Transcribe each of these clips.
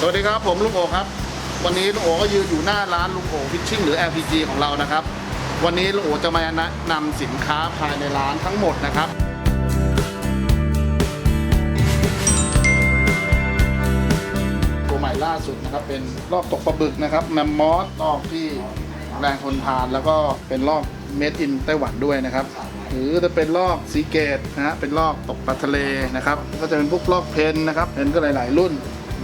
สวัสดีครับผมลุงโอครับ วันนี้ลุงโอก็ยืนอยู่หน้าร้านลุงโอฟิชชิ่งหรือ LPG ของเรานะครับ วันนี้ลุงโอจะมาแนะนำสินค้าภายในร้านทั้งหมดนะครับตัวใหม่ล่าสุดนะครับเป็นรอบตกปลาบึกนะครับแมมมอสรอบที่แรงทนทานแล้วก็เป็นรอบเมดอินไต้หวันด้วยนะครับ หรือจะเป็นลอกซีเกตนะฮะเป็นลอกตกปลาทะเลนะครับ ก็จะเป็นพวกลอกเพนนะครับเพนก็หลาย ๆ รุ่น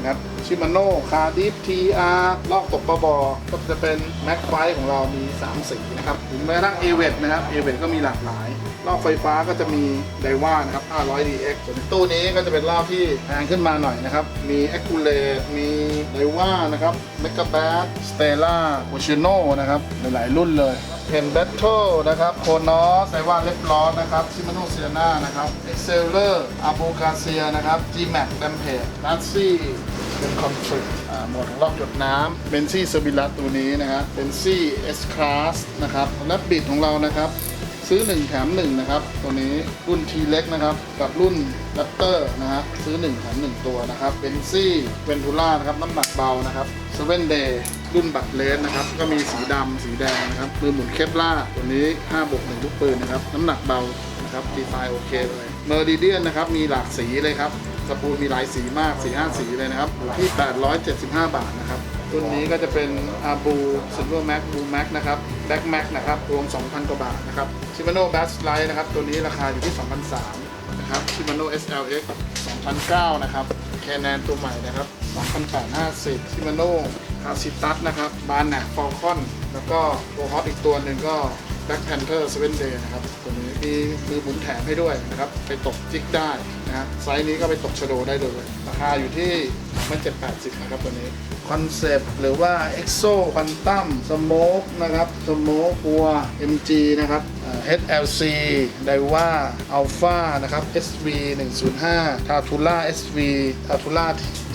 ครับชิมาโน่คาดิฟทีอาร์ลอกตกปลาบอก็จะเป็นแม็กไฟของเรามี 3 สีนะครับถึงแม้กระทั่งเอเวนะครับเอเวก็มีหลากหลาย รอบไฟฟ้าก็จะมีไดว่านะครับ 500 DX ส่วนตู้นี้ก็จะเป็นรอบที่แพงขึ้นมาหน่อยนะครับ มี a c u l a t e มีไดว่านะครับ m e g a b a t Stella o c e a n o นะครับ หลายๆ รุ่นเลยเพน Battle นะครับโคนอสไดว่าเล็บล้อนะครับซิมาโนเซียนานะครับ Exceller a b o c a c i a นะครับ G-Max Rampage Nazi เป็นคอนฟ lict อ่าหมวดของรอบจดน้ำเบนซี่เซอร์บิลัสตัวนี้นะฮะเบนซี่ S Class นะครับและบิดของเรานะครับ ซื้อ 1 แถม 1 นะครับ ตัวนี้รุ่น T เล็กนะครับ กับรุ่น Raptor นะฮะซื้อ 1 แถม 1 ตัวนะครับเบนซี่เวนทูล่านะครับ น้ำหนักเบานะครับเซเว่นเดย์รุ่นบัตเลสนะครับ ก็มีสีดำสีแดงนะครับ มือหมุนเคปล่าตัวนี้5บวก1ลูกปืนนะครับ น้ำหนักเบานะครับดีไซน์โอเคเลยเมอร์ดิเดียนนะครับ มีหลากสีเลยครับสปูลมีหลายสีมากสีห้าสีเลยนะครับอยู่ที่ 875 บาทนะครับ รุ่นนี้ก็จะเป็นอาบูซิลเวอร์แม็กบูแม็กนะครับแบ็กแม็กนะครับรวม 2,000 กว่าบาทนะครับชิมาโน่แบสไลท์นะครับตัวนี้ราคาอยู่ที่2,003นะครับชิมาโน่ SLX 2,009นะครับแคนแนนตัวใหม่นะครับ2,850ชิมาโน่คาซิตัสนะครับบานแนกฟอลคอนแล้วก็ตัวฮอตอีกตัวหนึ่งก็ Black Panther 7 Day นะครับตัวนี้มีมือหมุนแถมให้ด้วยนะครับ ไปตกจิกได้นะฮะไซส์นี้ก็ไปตกชโดได้เลย ราคาอยู่ที่ มาเจ็ดแปดสิบนะครับตัวนี้คอนเซปต์หรือว่า EXO Quantum Smoke นะครับ Smoke ัว MG นะครับ HLC Daiwa Alpha นะครับ SV 105 Tatula SV Tatula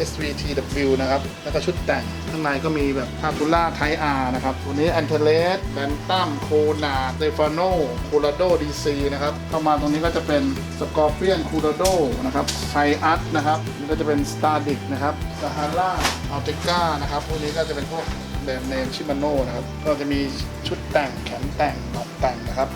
SV TW นะครับ แล้วก็ชุดแต่ง ข้างในก็มีแบบ Tatula Type R นะครับ ตัวนี้ a n t e l e s Bantam Kona Stefano Colorado DC นะครับ เข้ามาตรงนี้ก็จะเป็น Scorpion Colorado นะครับ Triad นะครับนี่ก็จะเป็น Stardic นะครับ Sahara Alteca นะครับ พวกนี้ก็จะเป็นพวกแบรนด์เนมชิมาโน่นะครับ ก็จะมีชุดแต่งแขนแต่งหนอกแต่งนะครับ